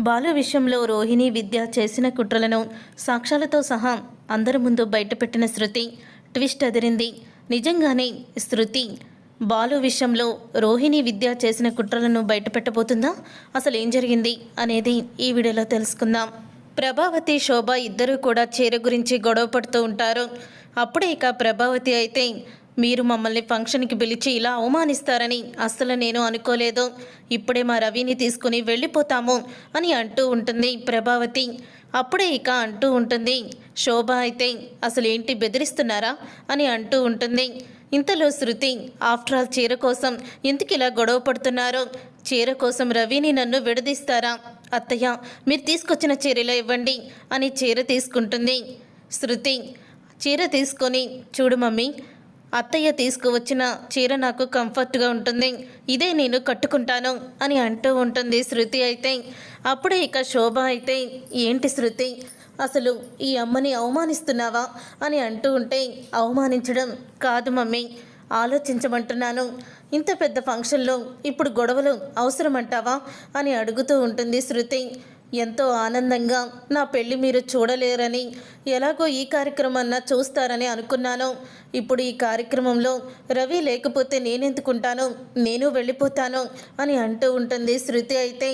బాలు విషయంలో రోహిణి విద్య చేసిన కుట్రలను సాక్ష్యాలతో సహా అందరి ముందు బయటపెట్టిన శృతి ట్విస్ట్ అదిరింది. నిజంగానే శృతి బాలు విషయంలో రోహిణి విద్య చేసిన కుట్రలను బయటపెట్టబోతుందా? అసలు ఏం జరిగింది అనేది ఈ వీడియోలో తెలుసుకుందాం. ప్రభావతి శోభ ఇద్దరూ కూడా చీర గురించి గొడవ పడుతూ ఉంటారు. అప్పుడే ఇక ప్రభావతి అయితే మీరు మమ్మల్ని ఫంక్షన్కి పిలిచి ఇలా అవమానిస్తారని అస్సలు నేను అనుకోలేదు. ఇప్పుడే మా రవిని తీసుకుని వెళ్ళిపోతాము అని అంటూ ఉంటుంది ప్రభావతి. అప్పుడే ఇక అంటూ ఉంటుంది శోభ అయితే అసలు ఏంటి బెదిరిస్తున్నారా? అని అంటూ ఉంటుంది. ఇంతలో శృతి ఆఫ్టర్ ఆల్ చీర కోసం ఎందుకు ఇలా గొడవ పడుతున్నారో? చీర కోసం రవిని నన్ను విడదీస్తారా? అత్తయ్య మీరు తీసుకొచ్చిన చీరలో ఇవ్వండి అని చీర తీసుకుంటుంది. శృతి చీర తీసుకొని చూడు మమ్మీ అత్తయ్య తీసుకువచ్చిన చీర నాకు కంఫర్ట్గా ఉంటుంది. ఇదే నేను కట్టుకుంటాను అని అంటూ ఉంటుంది శృతి అయితే. అప్పుడే ఇక శోభ అయితే ఏంటి శృతి? అసలు ఈ అమ్మని అవమానిస్తున్నావా? అని అంటూ ఉంటే అవమానించడం కాదు మమ్మీ. ఆలోచించమంటున్నాను. ఇంత పెద్ద ఫంక్షన్లో ఇప్పుడు గొడవలు అవసరమంటావా? అని అడుగుతూ ఉంటుంది శృతి. ఎంతో ఆనందంగా నా పెళ్ళి మీరు చూడలేరని ఎలాగో ఈ కార్యక్రమాన్న చూస్తారని అనుకున్నాను. ఇప్పుడు ఈ కార్యక్రమంలో రవి లేకపోతే నేనెందుకుంటాను? నేను వెళ్ళిపోతాను అని అంటూ ఉంటుంది శృతి అయితే.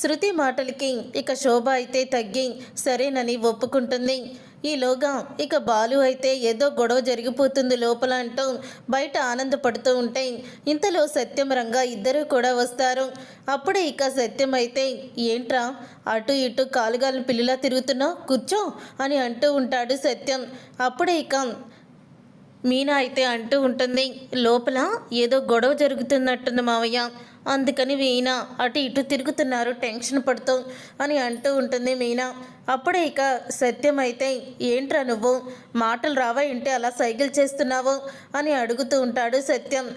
శృతి మాటలకి ఇక శోభ అయితే తగ్గి సరేనని ఒప్పుకుంటుంది. ఈలోగా ఇక బాలు అయితే ఏదో గొడవ జరిగిపోతుంది లోపల అంటూ బయట ఆనందపడుతూ ఉంటే ఇంతలో సత్యం రంగా ఇద్దరు కూడా వస్తారు. అప్పుడే ఇక సత్యం అయితే ఏంట్రా అటు ఇటు కాలుగాలను పిల్లిలా తిరుగుతున్నావు? కూర్చో అని అంటూ ఉంటాడు సత్యం. అప్పుడే ఇక మీనా అయితే అంటూ ఉంటుంది లోపల ఏదో గొడవ జరుగుతున్నట్టుంది మావయ్య. అందుకని మీనా అటు ఇటు తిరుగుతున్నారు టెన్షన్ పడుతూ అని అంటూ ఉంటుంది మీనా. అప్పుడే ఇక సత్యం అయితే ఏంట్రా నువ్వు? మాటలు రావా ఏంటి? అలా సైకిల్ చేస్తున్నావు? అని అడుగుతూ ఉంటాడు సత్యం.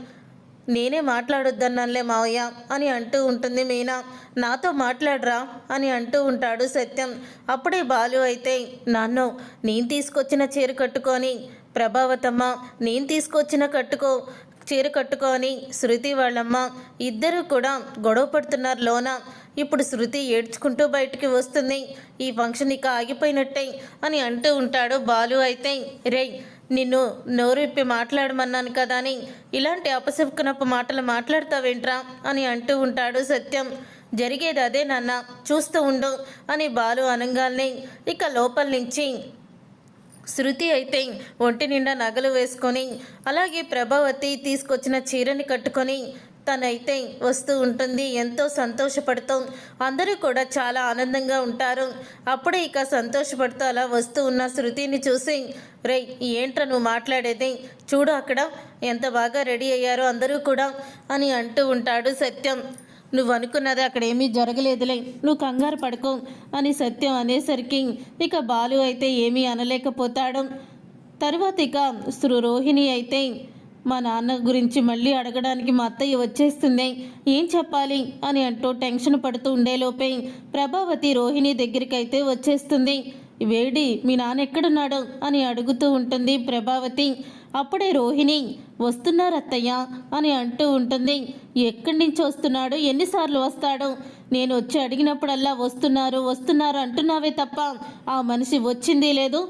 నేనే మాట్లాడొద్దన్నానులే మావయ్య అని అంటూ ఉంటుంది మీనా. నాతో మాట్లాడరా అని అంటూ ఉంటాడు సత్యం. అప్పుడే బాలు అయితే నాన్నో నేను తీసుకొచ్చిన చీర కట్టుకొని ప్రభావతమ్మ నేను తీసుకొచ్చిన కట్టుకో చీర కట్టుకొని శృతి వాళ్ళమ్మ ఇద్దరూ కూడా గొడవ పడుతున్నారు లోన. ఇప్పుడు శృతి ఏడ్చుకుంటూ బయటికి వస్తుంది. ఈ ఫంక్షన్ ఇక ఆగిపోయినట్టే అని అంటూ ఉంటాడు బాలు అయితే. రేయ్ నిన్ను నోరిప్పి మాట్లాడమన్నాను కదా అని ఇలాంటి అపశకునపు మాటలు మాట్లాడతావేంట్రా అని అంటూ ఉంటాడు సత్యం. జరిగేది అదే నాన్న చూస్తూ ఉండు అని బాలు అనంగాల్ని ఇక లోపల నుంచి శృతి అయితే ఒంటి నిండా నగలు వేసుకొని అలాగే ప్రభావతి తీసుకొచ్చిన చీరని కట్టుకొని తనైతే వస్తూ ఉంటుంది. ఎంతో సంతోషపడుతూ అందరూ కూడా చాలా ఆనందంగా ఉంటారు. అప్పుడే ఇక సంతోషపడుతూ అలా వస్తూ ఉన్న శృతిని చూసి రే ఏంట్రా నువ్వు మాట్లాడేది? చూడు అక్కడ ఎంత బాగా రెడీ అయ్యారో అందరూ కూడా అని అంటూ ఉంటాడు సత్యం. నువ్వు అనుకున్నది అక్కడ ఏమీ జరగలేదులే. నువ్వు కంగారు పడుకో అని సత్యం అనేసరికి ఇక బాలు అయితే ఏమీ అనలేకపోతాడు. తర్వాత ఇక శ్రు రోహిణి అయితే మా నాన్న గురించి మళ్ళీ అడగడానికి మా అత్తయ్య వచ్చేస్తుంది. ఏం చెప్పాలి? అని అంటూ టెన్షన్ పడుతూ ఉండేలోపే ప్రభావతి రోహిణి దగ్గరికి అయితే వచ్చేస్తుంది. వేడి మీ నాన్న ఎక్కడున్నాడు? అని అడుగుతూ ఉంటుంది ప్రభావతి. అప్పుడే రోహిణి వస్తున్నారు అత్తయ్య అని అంటూ ఉంటుంది. ఎక్కడి నుంచి వస్తున్నాడు? ఎన్నిసార్లు వస్తాడు? నేను వచ్చి అడిగినప్పుడల్లా వస్తున్నారు వస్తున్నారు అంటున్నావే తప్ప ఆ మనిషి వచ్చింది లేదు.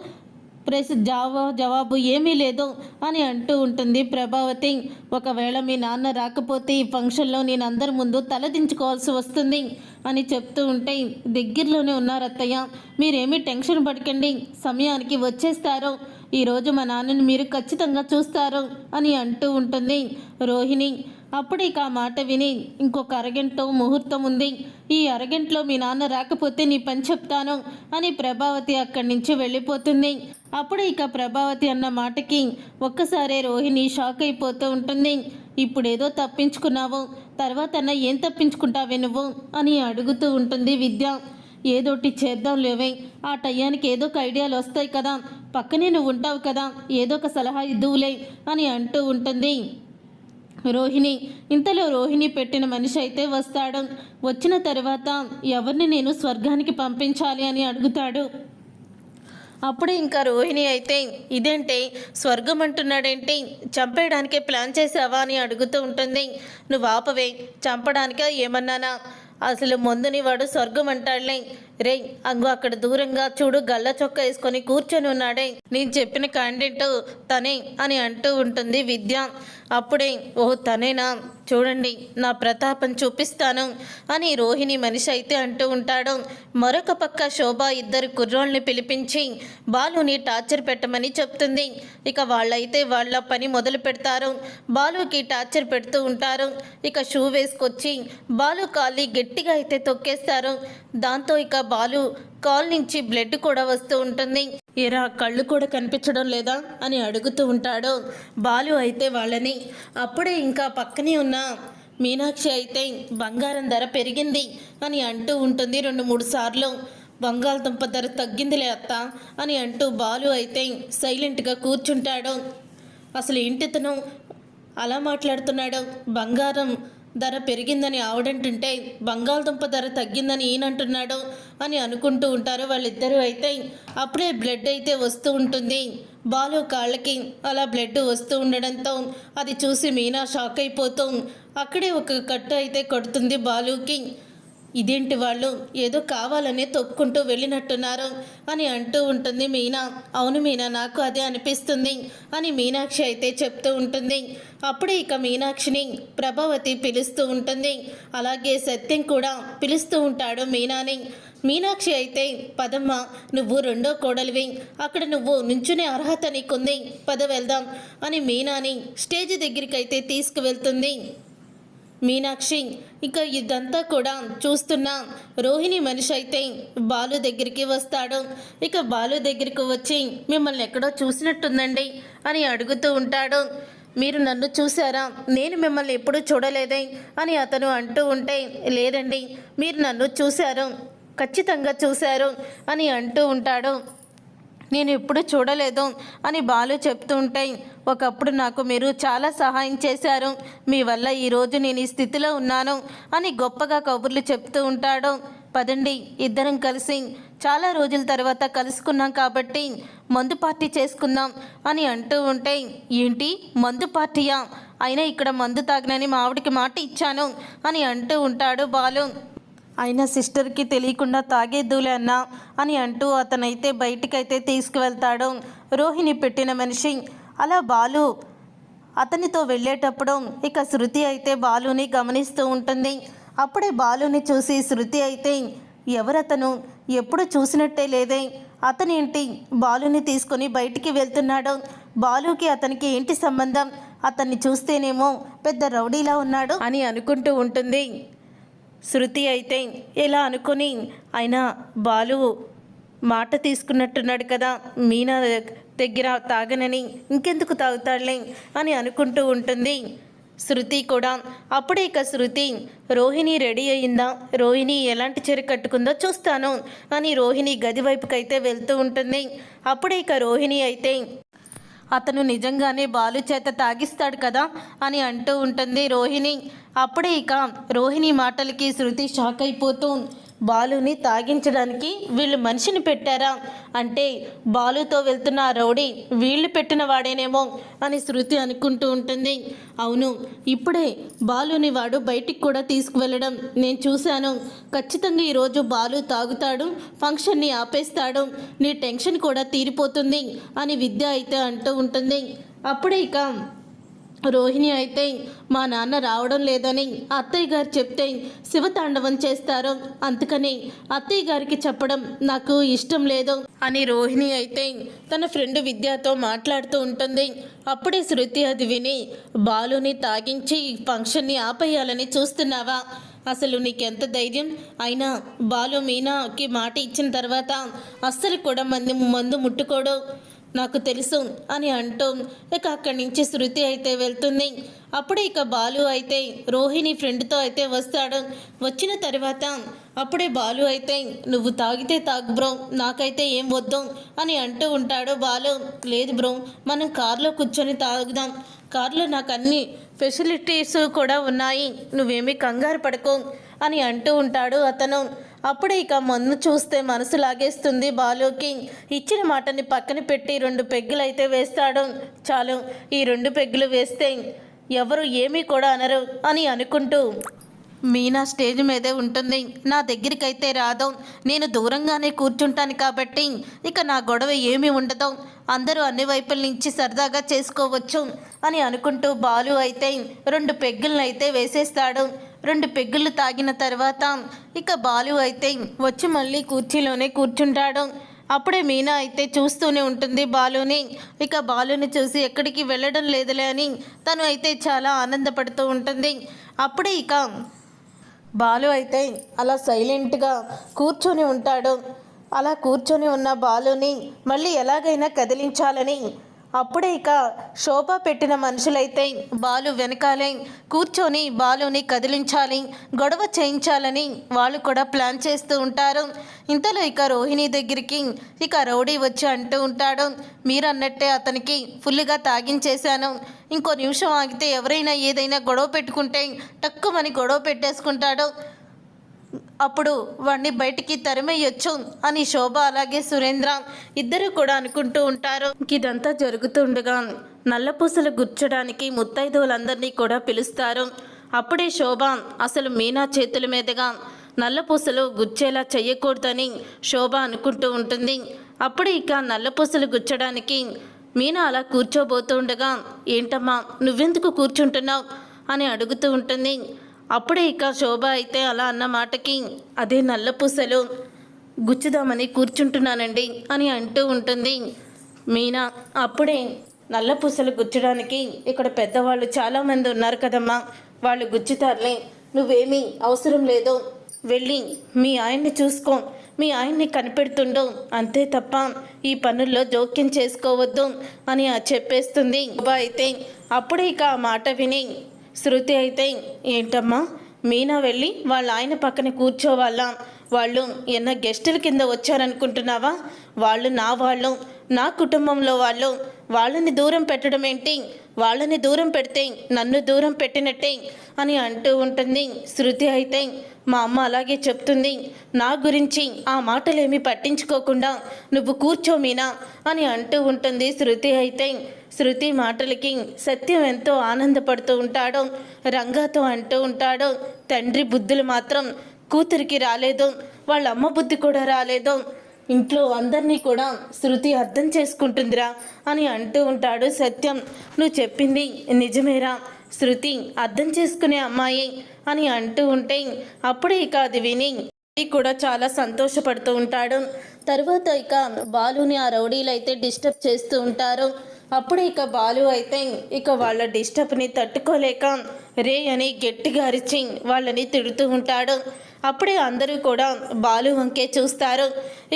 ప్రెస్ జవా జవాబు ఏమీ లేదు అని అంటూ ఉంటుంది ప్రభావతి. ఒకవేళ మీ నాన్న రాకపోతే ఈ ఫంక్షన్లో నేను అందరి ముందు తలదించుకోవాల్సి వస్తుంది అని చెప్తూ ఉంటే దగ్గరలోనే ఉన్నారు అత్తయ్య మీరేమీ టెన్షన్ పడకండి. సమయానికి వచ్చేస్తారు. ఈరోజు మా నాన్నని మీరు ఖచ్చితంగా చూస్తారు అని అంటూ ఉంటుంది రోహిణి. అప్పుడు ఇక ఆ మాట విని ఇంకొక అరగంటలో ముహూర్తం ఉంది. ఈ అరగంటలో మీ నాన్న రాకపోతే నీ పని చెప్తాను అని ప్రభావతి అక్కడి నుంచి వెళ్ళిపోతుంది. అప్పుడు ఇక ప్రభావతి అన్న మాటకి ఒక్కసారే రోహిణి షాక్ అయిపోతూ ఉంటుంది. ఇప్పుడేదో తప్పించుకున్నావు తర్వాత అన్న ఏం తప్పించుకుంటావే నువ్వు అని అడుగుతూ ఉంటుంది విద్య. ఏదోటి చేద్దాం లేవే. ఆ టయానికి ఏదో ఒక ఐడియాలు వస్తాయి కదా. పక్కనే నువ్వు ఉంటావు కదా. ఏదో ఒక సలహా ఇద్దువులే అని అంటూ ఉంటుంది. రోహిణి. ఇంతలో రోహిణి పెట్టిన మనిషి అయితే వస్తాడు. వచ్చిన తర్వాత ఎవరిని నేను స్వర్గానికి పంపించాలి అని అడుగుతాడు. అప్పుడు ఇంకా రోహిణి అయితే ఇదేంటి? స్వర్గం అంటున్నాడేంటి? చంపేయడానికే ప్లాన్ చేసావా? అని అడుగుతూ ఉంటుంది. నువ్వు ఆపవే. చంపడానికే? ఏమన్నానా? అసలు ముందుని వాడు స్వర్గం అంటాడులే. రే అంగు అక్కడ దూరంగా చూడు గల్ల చొక్క వేసుకొని కూర్చొని ఉన్నాడే. నేను చెప్పిన క్యాండిడేట్ తనే అని అంటూ ఉంటుంది విద్య. అప్పుడే ఓ తనేనా? చూడండి నా ప్రతాపం చూపిస్తాను అని రోహిణి మనిషి అయితే అంటూ ఉంటాడు. మరొక పక్క శోభ ఇద్దరు కుర్రోళ్ళని పిలిపించి బాలుని టార్చర్ పెట్టమని చెప్తుంది. ఇక వాళ్ళైతే వాళ్ళ పని మొదలు పెడతారు. బాలుకి టార్చర్ పెడుతూ ఉంటారు. ఇక షూ వేసుకొచ్చి బాలు కాలి గట్టిగా అయితే తొక్కేస్తారు. దాంతో ఇక బాలు కాల్ నుంచి బ్లడ్ కూడా వస్తూ ఉంటుంది. ఏరా కళ్ళు కూడా కనిపించడం లేదా అని అడుగుతూ ఉంటాడు. బాలు అయితే వాళ్ళని అప్పుడే ఇంకా పక్కనే ఉన్న మీనాక్షి అయితే బంగారం ధర పెరిగింది అని అంటూ ఉంటుంది రెండు మూడు సార్లు. బంగాళదుంప ధర తగ్గిందిలే అత్త అని అంటూ బాలు అయితే సైలెంట్గా కూర్చుంటాడు. అసలు ఇంటితను అలా మాట్లాడుతున్నాడు. బంగారం ధర పెరిగిందని ఆవిడంటుంటే బంగాళదుంప ధర తగ్గిందని ఈయనంటున్నాడు అని అనుకుంటూ ఉంటారు వాళ్ళిద్దరూ అయితే. అప్పుడే బ్లడ్ అయితే వస్తూ ఉంటుంది. బాలు కాళ్ళకి అలా బ్లడ్ వస్తూ ఉండడంతో అది చూసి మీనా షాక్ అయిపోతూ అక్కడే ఒక కట్టు అయితే కొడుతుంది బాలుకి. ఇదేంటి వాళ్ళు? ఏదో కావాలనే తొక్కుంటూ వెళ్ళినట్టున్నారు అని అంటూ ఉంటుంది మీనా. అవును మీనా నాకు అదే అనిపిస్తుంది అని మీనాక్షి అయితే చెప్తూ ఉంటుంది. అప్పుడే ఇక మీనాక్షిని ప్రభావతి పిలుస్తూ ఉంటుంది. అలాగే సత్యం కూడా పిలుస్తూ ఉంటాడు మీనాని. మీనాక్షి అయితే పదమ్మ నువ్వు రెండో కోడలివి. అక్కడ నువ్వు నుంచునే అర్హత నీకుంది. పద వెళ్దాం అని మీనాని స్టేజ్ దగ్గరికి అయితే తీసుకువెళ్తుంది. మీనాక్షి ఇక ఇదంతా కూడా చూస్తున్న రోహిణి మనిషి అయితే బాలు దగ్గరికి వస్తాడు. ఇక బాలు దగ్గరికి వచ్చి మిమ్మల్ని ఎక్కడో చూసినట్టుందండి అని అడుగుతూ ఉంటాడు. మీరు నన్ను చూసారా నేను మిమ్మల్ని ఎప్పుడూ చూడలేదే అని అతను అంటూ ఉంటే లేదండి మీరు నన్ను చూశారు ఖచ్చితంగా చూశారు అని అంటూ ఉంటాడు. నేను ఎప్పుడు చూడలేదు అని బాలు చెప్తుంటే ఒకప్పుడు నాకు మీరు చాలా సహాయం చేశారు. మీ వల్ల ఈరోజు నేను ఈ స్థితిలో ఉన్నాను అని గొప్పగా కబుర్లు చెప్తూ ఉంటాడు. పదండి ఇద్దరం కలిసి చాలా రోజుల తర్వాత కలుసుకున్నాం కాబట్టి మందు పార్టీ చేసుకుందాం అని అంటూ ఉంటే ఏంటి? మందు పార్టీయా? అయినా ఇక్కడ మందు తాగినని మా ఆవిడికి మాట ఇచ్చాను అని అంటూ ఉంటాడు బాలు. అయినా సిస్టర్కి తెలియకుండా తాగేద్దులే అన్నా అని అంటూ అతనైతే బయటికైతే తీసుకువెళ్తాడు. రోహిణి పెట్టిన మనిషి అలా బాలు అతనితో వెళ్ళేటప్పుడు ఇక శృతి అయితే బాలుని గమనిస్తూ ఉంటుంది. అప్పుడే బాలుని చూసి శృతి అయితే ఎవరతను? ఎప్పుడు చూసినట్టే లేదే. అతనేంటి? బాలుని తీసుకొని బయటికి వెళ్తున్నాడు. బాలుకి అతనికి ఏంటి సంబంధం? అతన్ని చూస్తేనేమో పెద్ద రౌడీలా ఉన్నాడు అని అనుకుంటూ ఉంటుంది. శృతి అయితే ఇలా అనుకుని అయినా బాలు మాట తీసుకున్నట్టున్నాడు కదా మీనా దగ్గర తాగనని ఇంకెందుకు తాగుతాడులే? అని అనుకుంటూ ఉంటుంది. శృతి కూడా అప్పుడే ఇక శృతి రోహిణి రెడీ అయిందా? రోహిణి ఎలాంటి చీర కట్టుకుందో చూస్తాను అని రోహిణి గది వైపుకైతే వెళ్తూ ఉంటుంది. అప్పుడే ఇక రోహిణి అయితే అతను నిజంగానే బాలు చేత తాగిస్తాడు కదా అని అంటూ ఉంటుంది రోహిణి. అప్పుడే ఇక రోహిణి మాటలకి శృతి షాక్ అయిపోతూ బాలుని తాగించడానికి వీళ్ళు మనిషిని పెట్టారా? అంటే బాలుతో వెళ్తున్న ఆ రౌడీ వీళ్ళు పెట్టిన వాడేనేమో అని శృతి అనుకుంటూ ఉంటుంది. అవును ఇప్పుడే బాలుని వాడు బయటికి కూడా తీసుకువెళ్ళడం నేను చూశాను. ఖచ్చితంగా ఈరోజు బాలు తాగుతాడు ఫంక్షన్ని ఆపేస్తాడు నీ టెన్షన్ కూడా తీరిపోతుంది అని విద్య అయితే అంటూ ఉంటుంది. అప్పుడే ఇక రోహిణి అయితే మా నాన్న రావడం లేదని అత్తయ్య గారు చెప్తే శివతాండవం చేస్తారు. అందుకని అత్తయ్య గారికి చెప్పడం నాకు ఇష్టం లేదు అని రోహిణి అయితే తన ఫ్రెండ్ విద్యతో మాట్లాడుతూ ఉంటుంది. అప్పుడే శృతి అది విని బాలుని తాగించి ఫంక్షన్ని ఆపేయాలని చూస్తున్నావా? అసలు నీకెంత ధైర్యం? అయినా బాలు మీనాకి మాట ఇచ్చిన తర్వాత అస్సలు కూడా మంది మందు ముట్టుకోడు. నాకు తెలుసు అని అంటూ ఇక అక్కడి నుంచి శృతి అయితే వెళ్తుంది. అప్పుడే ఇక బాలు అయితే రోహిణి ఫ్రెండ్తో అయితే వస్తాడు. వచ్చిన తర్వాత అప్పుడే బాలు అయితే నువ్వు తాగితే తాగు బ్రో నాకైతే ఏం వద్దు అని అంటూ ఉంటాడు బాలు. లేదు బ్రో మనం కార్లో కూర్చొని తాగుదాం. కార్లో నాకు అన్ని ఫెసిలిటీస్ కూడా ఉన్నాయి. నువ్వేమీ కంగారు పడుకో అని అంటూ ఉంటాడు అతను. అప్పుడే ఇక మందు చూస్తే మనసు లాగేస్తుంది బాలుకి. ఇచ్చిన మాటని పక్కన పెట్టి రెండు పెగ్గులు అయితే వేస్తాడు. చాలు ఈ రెండు పెగ్గులు వేస్తే ఎవరు ఏమీ కూడా అనరు అని అనుకుంటూ మీనా స్టేజ్ మీదే ఉంటుంది. నా దగ్గరికైతే రాదు. నేను దూరంగానే కూర్చుంటాను కాబట్టి ఇక నా గొడవ ఏమీ ఉండదు. అందరూ అన్ని వైపుల నుంచి సరదాగా చేసుకోవచ్చు అని అనుకుంటూ బాలు అయితే రెండు పెగ్గులను అయితే వేసేస్తాడు. రెండు పెగ్గులు తాగిన తర్వాత ఇక బాలు అయితే వచ్చి మళ్ళీ కుర్చీలోనే కూర్చుంటాడు. అప్పుడే మీనా అయితే చూస్తూనే ఉంటుంది బాలుని. ఇక బాలుని చూసి ఎక్కడికి వెళ్ళడం లేదులే అని తను అయితే చాలా ఆనందపడుతూ ఉంటుంది. అప్పుడే ఇక బాలు అయితే అలా సైలెంట్గా కూర్చొని ఉంటాడు. అలా కూర్చొని ఉన్న బాలుని మళ్ళీ ఎలాగైనా కదిలించాలని అప్పుడే ఇక శోభ పెట్టిన మనుషులైతే బాలు వెనకాలే కూర్చొని బాలుని కదిలించాలి గొడవ చేయించాలని వాళ్ళు కూడా ప్లాన్ చేస్తూ ఉంటారు. ఇంతలో ఇక రోహిణి దగ్గరికి ఇక రౌడీ వచ్చి అంటూ ఉంటాడు మీరన్నట్టే అతనికి ఫుల్గా తాగించేశాను. ఇంకో నిమిషం ఆగితే ఎవరైనా ఏదైనా గొడవ పెట్టుకుంటే తక్కువని గొడవ పెట్టేసుకుంటాడు. అప్పుడు వాడిని బయటికి తరిమేయొచ్చు అని శోభ అలాగే సురేంద్ర ఇద్దరు కూడా అనుకుంటూ ఉంటారు. ఇదంతా జరుగుతుండగా నల్లపూసలు గుర్చడానికి ముత్తైదువులందరినీ కూడా పిలుస్తారు. అప్పుడే శోభ అసలు మీనా చేతుల మీదుగా నల్లపూసలు గుచ్చేలా చెయ్యకూడదని శోభ అనుకుంటూ ఉంటుంది. అప్పుడే ఇక నల్లపూసలు గుచ్చడానికి మీనా అలా కూర్చోబోతుండగా ఏంటమ్మా నువ్వెందుకు కూర్చుంటున్నావు? అని అడుగుతూ ఉంటుంది. అప్పుడే ఇక శోభ అయితే అలా అన్న మాటకి అదే నల్ల పూసలు గుచ్చుదామని కూర్చుంటున్నానండి అని అంటూ ఉంటుంది. మీనా అప్పుడే నల్ల పూసలు గుచ్చడానికి ఇక్కడ పెద్దవాళ్ళు చాలామంది ఉన్నారు కదమ్మా. వాళ్ళు గుచ్చుతారులే. నువ్వేమీ అవసరం లేదు. వెళ్ళి మీ ఆయన్ని చూసుకో. మీ ఆయన్ని కనిపెడుతుండు. అంతే తప్ప ఈ పనుల్లో జోక్యం చేసుకోవద్దు అని చెప్పేస్తుంది. అయితే అప్పుడే ఇక ఆ మాట విని శృతి అయితే ఏంటమ్మా? మీనా వెళ్ళి వాళ్ళ ఆయన పక్కన కూర్చోవాలా? వాళ్ళు ఎన్న గెస్టుల కింద వచ్చారనుకుంటున్నావా? వాళ్ళు నా వాళ్ళు. నా కుటుంబంలో వాళ్ళు వాళ్ళని దూరం పెట్టడం ఏంటి? వాళ్ళని దూరం పెడితే నన్ను దూరం పెట్టినట్టే అని అంటూ ఉంటుంది శృతి అయితే. మా అమ్మ అలాగే చెప్తుంది. నా గురించి ఆ మాటలేమీ పట్టించుకోకుండా నువ్వు కూర్చో మీనా అని అంటూ ఉంటుంది శృతి అయితే. శృతి మాటలకి సత్యం ఎంతో ఆనందపడుతూ ఉంటాడో. రంగాతో అంటూ ఉంటాడో. తండ్రి బుద్ధులు మాత్రం కూతురికి రాలేదు. వాళ్ళ అమ్మ బుద్ధి కూడా రాలేదు. ఇంట్లో అందరినీ కూడా శృతి అర్థం చేసుకుంటుందిరా అని అంటూ ఉంటాడు సత్యం. నువ్వు చెప్పింది నిజమేరా. శృతి అర్థం చేసుకునే అమ్మాయి అని అంటూ ఉంటే అప్పుడే ఇక అది విని కూడా చాలా సంతోషపడుతూ ఉంటాడు. తర్వాత ఇక బాలుని ఆ రౌడీలు అయితే డిస్టర్బ్ చేస్తూ ఉంటారు. అప్పుడు ఇక బాలు అయితే ఇక వాళ్ళ డిస్టర్బ్ని తట్టుకోలేక రే అని గట్టిగా అరిచి వాళ్ళని తిడుతూ ఉంటాడు. అప్పుడే అందరూ కూడా బాలు వంకే చూస్తారు.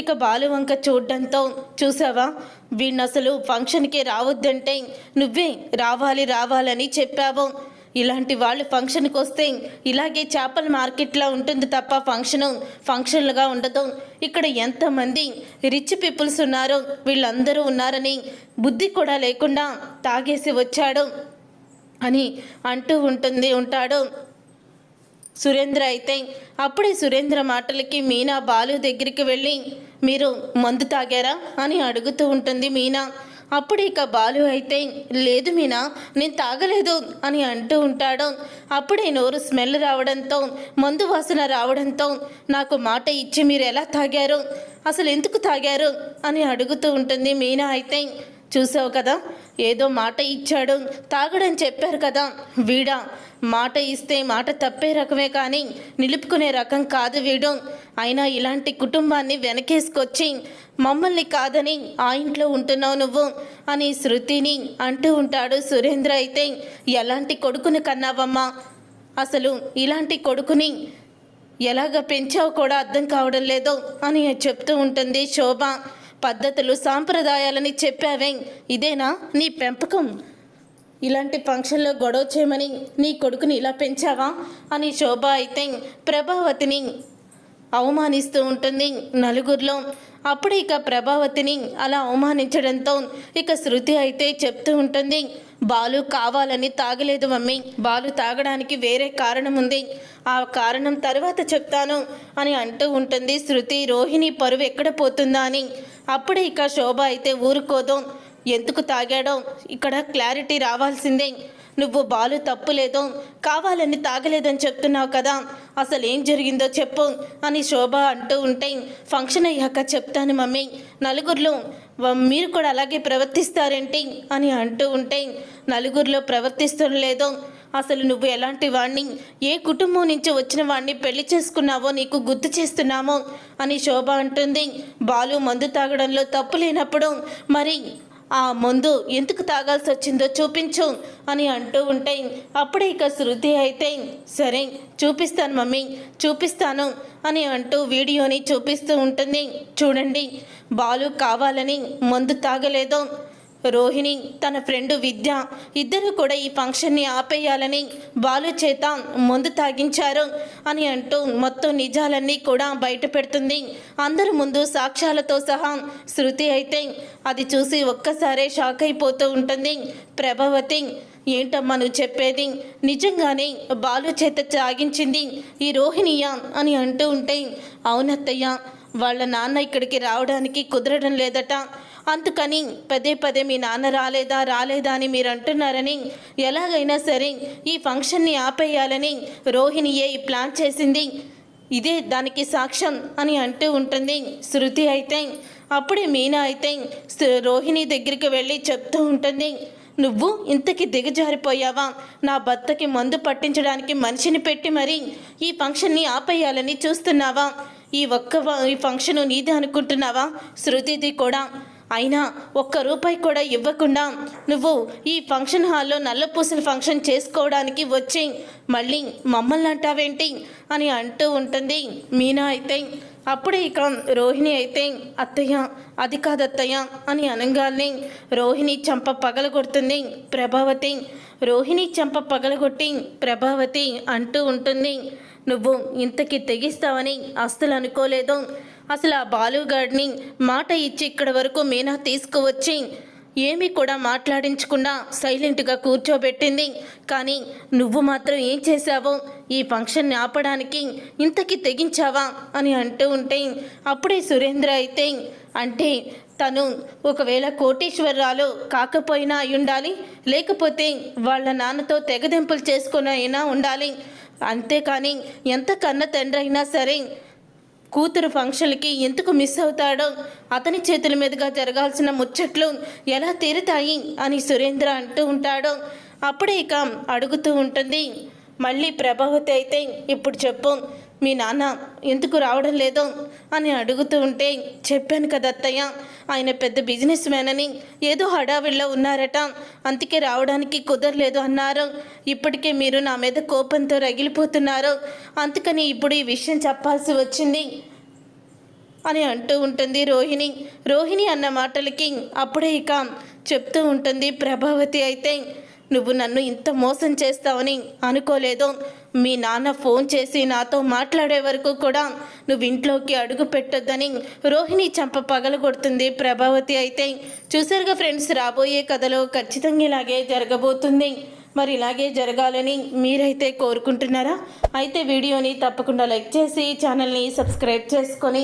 ఇక బాలు వంక చూడడంతో చూసావా? వీడిని అసలు ఫంక్షన్కి రావద్దంటే నువ్వే రావాలి రావాలని చెప్పావు. ఇలాంటి వాళ్ళు ఫంక్షన్కి వస్తే ఇలాగే చేపల మార్కెట్లో ఉంటుంది తప్ప ఫంక్షను ఫంక్షన్లుగా ఉండదు. ఇక్కడ ఎంతమంది రిచ్ పీపుల్స్ ఉన్నారో వీళ్ళందరూ ఉన్నారని బుద్ధి కూడా లేకుండా తాగేసి వచ్చాడు అని అంటూ ఉంటుంది ఉంటాడు. సురేంద్ర అయితే అప్పుడే సురేంద్ర మాటలకి మీనా బాలు దగ్గరికి వెళ్ళి మీరు మందు తాగారా? అని అడుగుతూ ఉంటుంది మీనా. అప్పుడు ఇక బాలు అయితే లేదు మీనా నేను తాగలేదు అని అంటూ ఉంటాడు. అప్పుడే నోరు స్మెల్ రావడంతో మందు వాసన రావడంతో నాకు మాట ఇచ్చి మీరు ఎలా తాగారు? అసలు ఎందుకు తాగారు? అని అడుగుతూ ఉంటుంది మీనా అయితే. చూసావు కదా? ఏదో మాట ఇచ్చాడు. తాగడని చెప్పారు కదా? వీడా మాట ఇస్తే మాట తప్పే రకమే కానీ నిలుపుకునే రకం కాదు వీడు. అయినా ఇలాంటి కుటుంబాన్ని వెనకేసుకొచ్చి మమ్మల్ని కాదని ఆ ఇంట్లో ఉంటున్నావు నువ్వు అని శృతిని అంటూ ఉంటాడు సురేంద్ర అయితే. ఎలాంటి కొడుకుని కన్నావమ్మా? అసలు ఇలాంటి కొడుకుని ఎలాగ పెంచావు కూడా అర్థం కావడం లేదు అని చెప్తూ ఉంటుంది శోభ. పద్ధతులు సాంప్రదాయాలని చెప్పావే. ఇదేనా నీ పెంపకం? ఇలాంటి ఫంక్షన్లో గొడవ చేయమని నీ కొడుకుని ఇలా పెంచావా? అని శోభ అయితే ప్రభావతిని అవమానిస్తూ ఉంటుంది నలుగురిలో. అప్పుడు ఇక ప్రభావతిని అలా అవమానించడంతో ఇక శృతి అయితే చెప్తూ ఉంటుంది బాలు కావాలని తాగలేదు మమ్మీ. బాలు తాగడానికి వేరే కారణం ఉంది. ఆ కారణం తర్వాత చెప్తాను అని అంటూ ఉంటుంది శృతి. రోహిణి పరువు ఎక్కడ పోతుందా అని అప్పుడే ఇక శోభ అయితే ఊరుకోదు. ఎందుకు తాగాడో? ఇక్కడ క్లారిటీ రావాల్సిందే. నువ్వు బాలు తప్పులేదో? కావాలని తాగలేదని చెప్తున్నావు కదా. అసలు ఏం జరిగిందో చెప్పు అని శోభ అంటూ ఉంటే ఫంక్షన్ అయ్యాక చెప్తాను మమ్మీ. నలుగురిలో మీరు కూడా అలాగే ప్రవర్తిస్తారేంటి? అని అంటూ ఉంటే నలుగురిలో ప్రవర్తిస్తడం లేదో అసలు నువ్వు ఎలాంటి వాణ్ణి? ఏ కుటుంబం నుంచి వచ్చిన వాణ్ణి పెళ్ళి చేసుకున్నావో నీకు గుర్తు చేస్తున్నామో? అని శోభ అంటుంది. బాలు మందు తాగడంలో తప్పు లేనప్పుడు మరి ఆ మందు ఎందుకు తాగాల్సి వచ్చిందో చూపించు అని అంటూ ఉంటే అప్పుడే ఇక శృతి అయితే సరే చూపిస్తాను మమ్మీ చూపిస్తాను అని అంటూ వీడియోని చూపిస్తూ ఉంటుంది. చూడండి బాలు కావాలని మందు తాగలేదో రోహిణి తన ఫ్రెండ్ విద్య ఇద్దరు కూడా ఈ ఫంక్షన్ని ఆపేయాలని బాలు చేత ముందు తాగించారు అని అంటూ మొత్తం నిజాలన్నీ కూడా బయట పెడుతుంది. అందరి ముందు సాక్ష్యాలతో సహా శృతి అయితే అది చూసి ఒక్కసారే షాక్ అయిపోతూ ఉంటుంది. ప్రభావతి ఏంటమ్మా నువ్వు చెప్పేది? నిజంగానే బాలు చేత తాగించింది ఈ రోహిణియా? అని అంటూ ఉంటే అవునత్తయ్య వాళ్ళ నాన్న ఇక్కడికి రావడానికి కుదరడం లేదట. అందుకని పదే పదే మీ నాన్న రాలేదా రాలేదా అని మీరు అంటున్నారని ఎలాగైనా సరే ఈ ఫంక్షన్ని ఆపేయాలని రోహిణియే ఈ ప్లాన్ చేసింది. ఇదే దానికి సాక్ష్యం అని అంటూ ఉంటుంది శృతి అయితే. అప్పుడే మీనా అయితే రోహిణి దగ్గరికి వెళ్ళి చెప్తూ ఉంటుంది. నువ్వు ఇంతకి దిగజారిపోయావా? నా భర్తకి మందు పట్టించడానికి మనిషిని పెట్టి మరి ఈ ఫంక్షన్ని ఆపేయాలని చూస్తున్నావా? ఈ ఒక్క ఈ ఫంక్షన్ నీదే అనుకుంటున్నావా? శృతిది కూడా అయినా ఒక్క రూపాయి కూడా ఇవ్వకుండా నువ్వు ఈ ఫంక్షన్ హాల్లో నల్లపూసల ఫంక్షన్ చేసుకోవడానికి వచ్చి మళ్ళీ మమ్మల్ని అంటావేంటి? అని అంటూ ఉంటుంది మీనా అయితే. అప్పుడే ఇక రోహిణి అయితే అత్తయ్య అది కాదత్తయ్య అని అనగానే రోహిణి చంప పగలగొడుతుంది ప్రభావతి రోహిణి చంప పగలగొట్టి ప్రభావతి అంటూ ఉంటుంది. నువ్వు ఇంతకి తెగిస్తావని అస్సలు అనుకోలేదు. అసలు ఆ బాలుగాడిని మాట ఇచ్చి ఇక్కడి వరకు మీనా తీసుకువచ్చి ఏమీ కూడా మాట్లాడించకుండా సైలెంట్గా కూర్చోబెట్టింది. కానీ నువ్వు మాత్రం ఏం చేశావో ఈ ఫంక్షన్ని ఆపడానికి ఇంతకి తెగించావా అని అంటూ ఉంటే అప్పుడే సురేంద్ర అయితే అంటే తను ఒకవేళ కోటీశ్వరరాలు కాకపోయినా అయి ఉండాలి లేకపోతే వాళ్ళ నాన్నతో తెగదెంపులు చేసుకుని అయినా ఉండాలి. అంతేకాని ఎంత కన్న తండ్రి అయినా సరే కూతురు ఫంక్షన్లకి ఎందుకు మిస్ అవుతాడో అతని చేతుల మీదుగా జరగాల్సిన ముచ్చట్లు ఎలా తీరుతాయి అని సురేంద్ర అంటూ ఉంటాడో. అప్పుడే ఇక అడుగుతూ ఉంటుంది మళ్ళీ ప్రభావతి అయితే ఇప్పుడు చెప్పు మీ నాన్న ఎందుకు రావడం లేదో అని అడుగుతూ ఉంటే చెప్పాను కదా అత్తయ్య ఆయన పెద్ద బిజినెస్ మ్యాన్ అని ఏదో హడావిడిలో ఉన్నారట అందుకే రావడానికి కుదరలేదు అన్నారు. ఇప్పటికే మీరు నా మీద కోపంతో రగిలిపోతున్నారు అందుకని ఇప్పుడు ఈ విషయం చెప్పాల్సి వచ్చింది అని అంటూ ఉంటుంది రోహిణి. రోహిణి అన్న మాటలకి అప్పుడే ఇక చెప్తూ ఉంటుంది ప్రభావతి అయితే నువ్వు నన్ను ఇంత మోసం చేస్తావని అనుకోలేదు. మీ నాన్న ఫోన్ చేసి నాతో మాట్లాడే వరకు కూడా నువ్వు ఇంట్లోకి అడుగు పెట్టొద్దని రోహిణి చంప పగలగొడుతుంది ప్రభావతి అయితే. చూసారుగా ఫ్రెండ్స్ రాబోయే కథలో ఖచ్చితంగా ఇలాగే జరగబోతుంది. మరి ఇలాగే జరగాలని మీరైతే కోరుకుంటున్నారా? అయితే వీడియోని తప్పకుండా లైక్ చేసి ఛానల్ని సబ్స్క్రైబ్ చేసుకొని